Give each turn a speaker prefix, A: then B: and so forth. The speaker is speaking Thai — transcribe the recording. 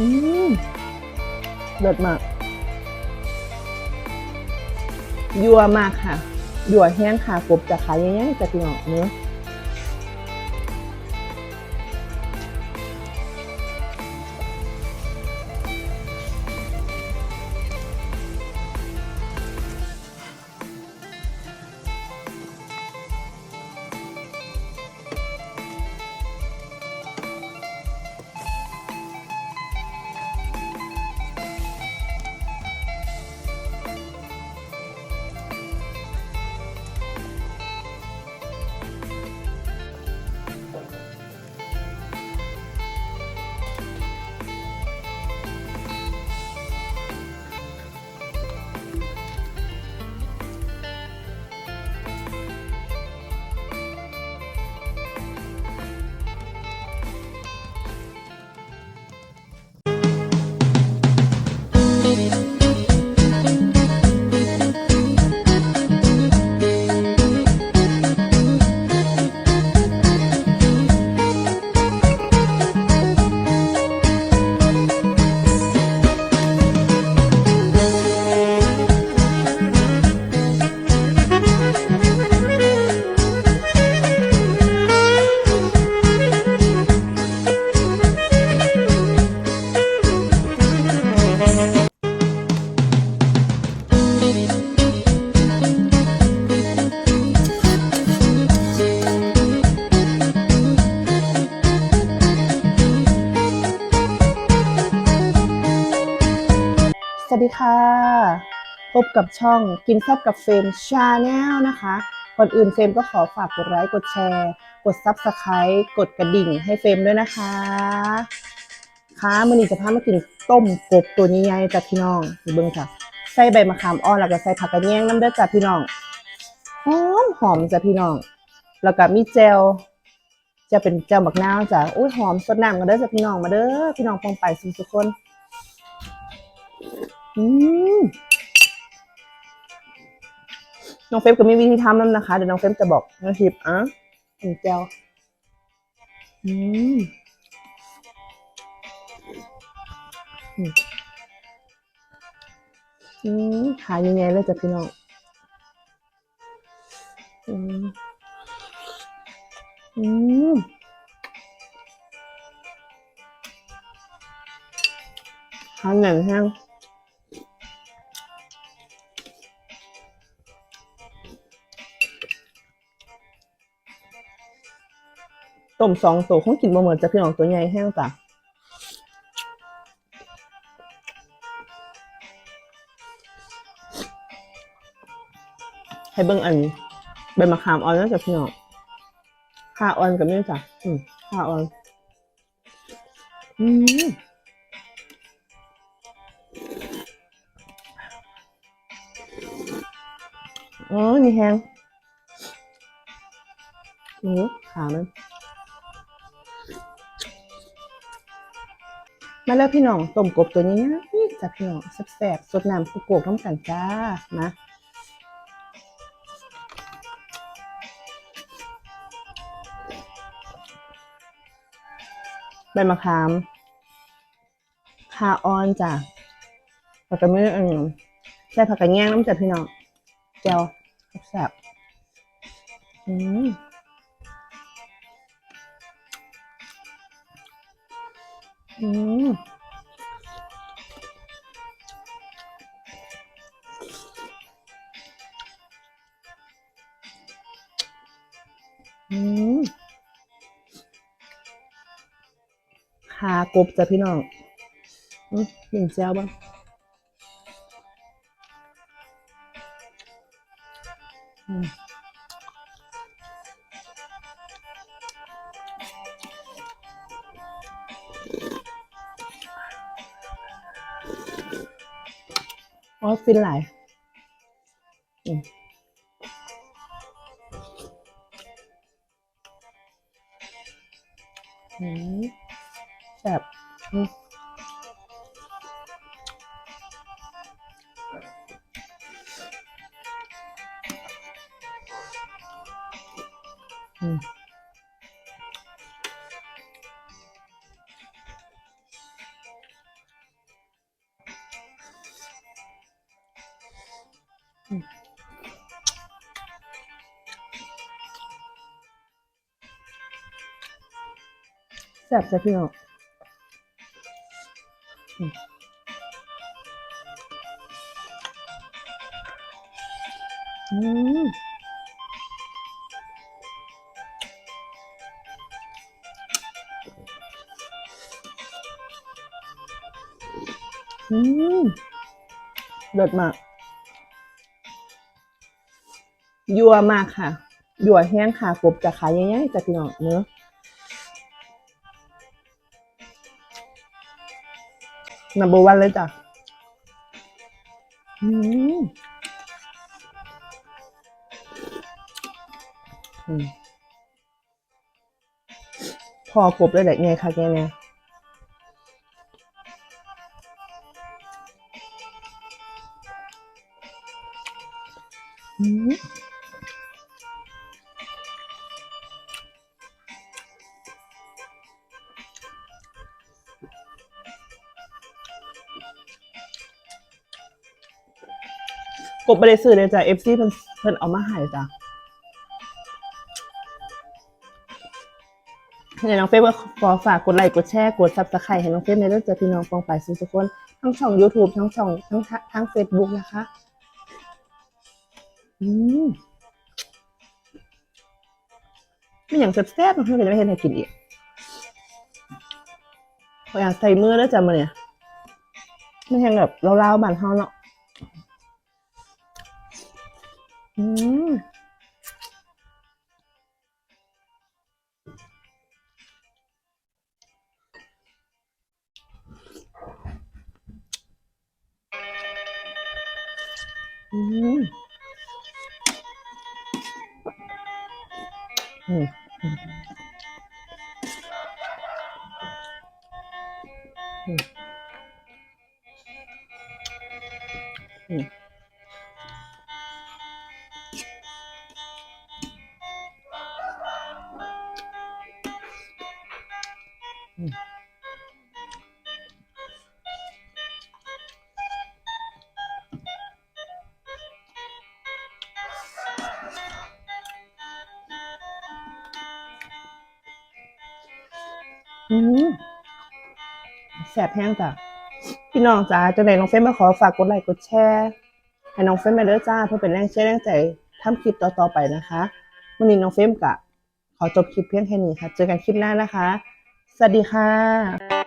A: อืมเลิศมาก ยัวมากค่ะ ยัวแห้งค่ะกบจะขายยังไงจะพี่น้องเนื้อ สวัสดีค่ะ พบกับช่องกินแซ่บกับเฟมชาแนลนะคะ ก่อนอื่นเฟมก็ขอฝากกดไลค์กดแชร์ กดซับสไครต์กดกระดิ่งให้เฟมด้วยนะคะ ค่ะมื่อนี้จะพามากินต้มกบตัวนี้ไงจ้ะพี่น้องดูเบิ้งค่ะใส่ใบมะขามอ่อนแล้วก็ใส่ผักกระเนียงน้ำเด้อจ้ะพี่น้องหอมหอมจ้ะพี่น้อง แล้วก็มีเจลจะเป็นเจลบักนาวจ้ะอุ้ยหอมสดน้ำกันเด้อจ้ะพี่น้องมาเด้อพี่น้องปองไปสุทุกคน อืมน้องเฟฟก็มีวิธีทำแล้วนะคะ เดี๋ยวน้องเฟฟจะบอกน้องทิพย์อะถึงเจลอืมอืมอืมหายังไงเลยจ้ะพี่น้องอืมอืมหาหนังแห้ง ต้มสองตัวคงกินบ่เหมือนจะพี่น้องตัวใหญ่แห้งจ้ะให้เบิ่งอันใบมะขามอ่อนแล้วจ้ะพี่น้องข้าออนกับนี่จ้ะอืมข้าออนอืมอ๋อมีแฮงหมูขามัน มาแล้วพี่น้องต้มกบตัวนี้นะนี่จ้ะพี่น้องแซ่บๆสดน้ำกุกโกกน้ำกันจ้านะใบมะขามคาออนจ้ะผักกระมืออืมใส่ผักกระแยงน้ำจัดพี่น้องเจียวแซ่บๆอืม อืมอืมขากบจ้ะพี่น้องอืมหนึ่งแจวบ้าง อ๋อฟินหลายอืมอืมแซ่บอืม แซ่บจ้ะพี่น้องอืมอืมเลิศมาก ยัวมากค่ะ ยัวแห้งค่ะกบจะขายง่ายๆจากพี่น้องเนื้อนัมเบอร์วันเลยจ้ะอืมอืมพอกบเลยแหละไงค่ะแกเนี่ยอืม บไปได้ซื้อเลยจ้ะ FC เพิ่นเพิ่นเอามาให้จ้ะให้น้องเฟซว่าขอฝากกดไลค์กดแชร์กดซับสไครต์ให้น้องเฟซในเรื่องเจอพี่น้องปองไปสุขทุกคน ทั้งช่อง YouTube ทั้งช่องทั้งทั้ง Facebook นะคะ อืมไม่อย่างแซ่บๆนเพื่อนก็จะไม่เห็นให้กินอีกพออยากใส่มือแล้วจ้ะมาเนี่ยไม่แห้งแบบเล่าๆบานเฮาเนาะ อืมอืมอืมอืมอืม อืมแสบแห้งจ้ะพี่น้องจ้าจังไหนน้องเฟ้นมาขอฝากกดไลค์กดแชร์ให้น้องเฟ้นมาเด้อจ้าเพื่อเป็นแรงเชื่อแรงใจทำคลิปต่อๆไปนะคะวันนี้น้องเฟ้นกะ ขอจบคลิปเพียงแค่นี้ค่ะ เจอกันคลิปหน้านะคะ สวัสดีค่ะ